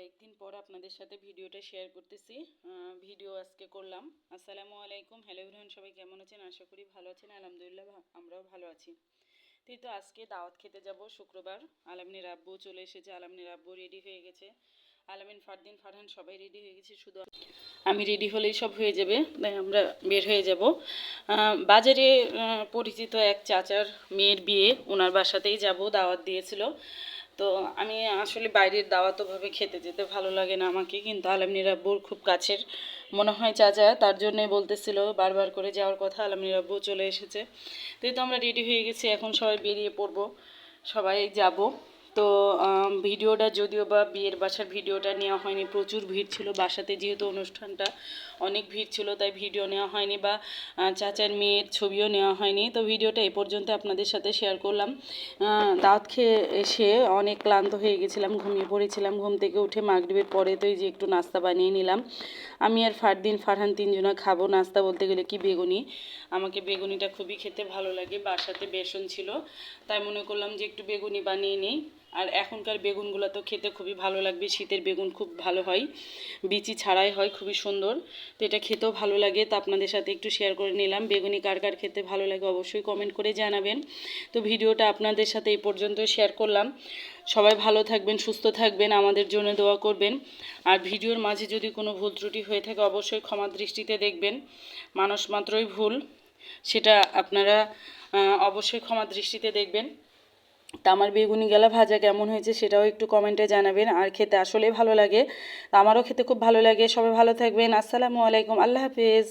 কয়েকদিন পর আপনাদের সাথে ভিডিওটা শেয়ার করতেছি। ভিডিও আজকে করলাম। আসসালামু আলাইকুম। হ্যালো এভরিওয়ান সবাই কেমন আছেন? আশা করি ভালো আছেন। আলহামদুলিল্লাহ আমরাও ভালো আছি। তাই তো আজকে দাওয়াত খেতে যাব শুক্রবার। আলামিনের আব্বু চলে এসেছে। আলামিনের আব্বু রেডি হয়ে গেছে। আলামিন, ফারদিন, ফারহান সবাই রেডি হয়ে গেছে, শুধু আমি। রেডি হলেই সব হয়ে যাবে আমরা বের হয়ে যাব। বাজারে পরিচিত এক চাচার মেয়ের বিয়ে ওনার বাসাতেই যাব, দাওয়াত দিয়েছিল। তো আমি আসলে বাইরের দাওয়াতভাবে খেতে যেতে ভালো লাগে না আমাকে, কিন্তু আলমনির আব্বুর খুব কাছের। মনে হয় চাচা তার জন্যে বলতেছিল, বারবার করে যাওয়ার কথা আলমনির আব্বু চলে এসেছে। তো আমরা রেডি হয়ে গেছি, এখন সবাই বেরিয়ে পড়ব, সবাই যাব। তো ভিডিওটা যদিও বা বিয়ের বাসার ভিডিওটা নেওয়া হয়নি, প্রচুর ভিড় ছিল, বাসাতে যেহেতু অনুষ্ঠানটা অনেক ভিড় ছিল, তাই ভিডিও নেওয়া হয়নি বা চাচার মেয়ের ছবিও নেওয়া হয়নি। তো ভিডিওটা এ পর্যন্ত আপনাদের সাথে শেয়ার করলাম। দাঁত খেয়ে এসে অনেক ক্লান্ত হয়ে গেছিলাম, ঘুমিয়ে পড়েছিলাম। ঘুম থেকে উঠে মাগরিবের পরে তো যে একটু নাস্তা বানিয়ে নিলাম। আমি আর ফারদিন, ফারহান তিনজনা খাব নাস্তা বলতে গেলে কি বেগুনি? আমাকে বেগুনিটা খুবই খেতে ভালো লাগে, বাসাতে বেসন ছিল, তাই মনে করলাম যে একটু বেগুনি বানিয়ে নিই। আর এখনকার বেগুনগুলো তো খেতে খুবই ভালো লাগবে, শীতের বেগুন খুব ভালো হয়, বিচি ছাড়াই হয়, খুবই সুন্দর, তো এটা খেতেও ভালো লাগে, তো আপনাদের সাথে একটু শেয়ার করে নিলাম, বেগুনি কার কার খেতে ভালো লাগে অবশ্যই কমেন্ট করে জানাবেন, তো ভিডিওটা আপনাদের সাথে এই পর্যন্ত শেয়ার করলাম, সবাই ভালো থাকবেন, সুস্থ থাকবেন, আমাদের জন্য দোয়া করবেন, আর ভিডিওর মাঝে যদি কোনো ভুল ত্রুটি হয়ে থাকে অবশ্যই ক্ষমা দৃষ্টিতে দেখবেন, মানুষ মাত্রই ভুল, সেটা আপনারা অবশ্যই ক্ষমা দৃষ্টিতে দেখবেন তা আমার বেগুনি গেলা ভাজা কেমন হয়েছে সেটাও একটু কমেন্টে জানাবেন। আর খেতে আসলে ভালো লাগে। আমারও খেতে খুব ভালো লাগে। সবাই ভালো থাকবেন। আসসালামু আলাইকুম। আল্লাহ হাফেজ।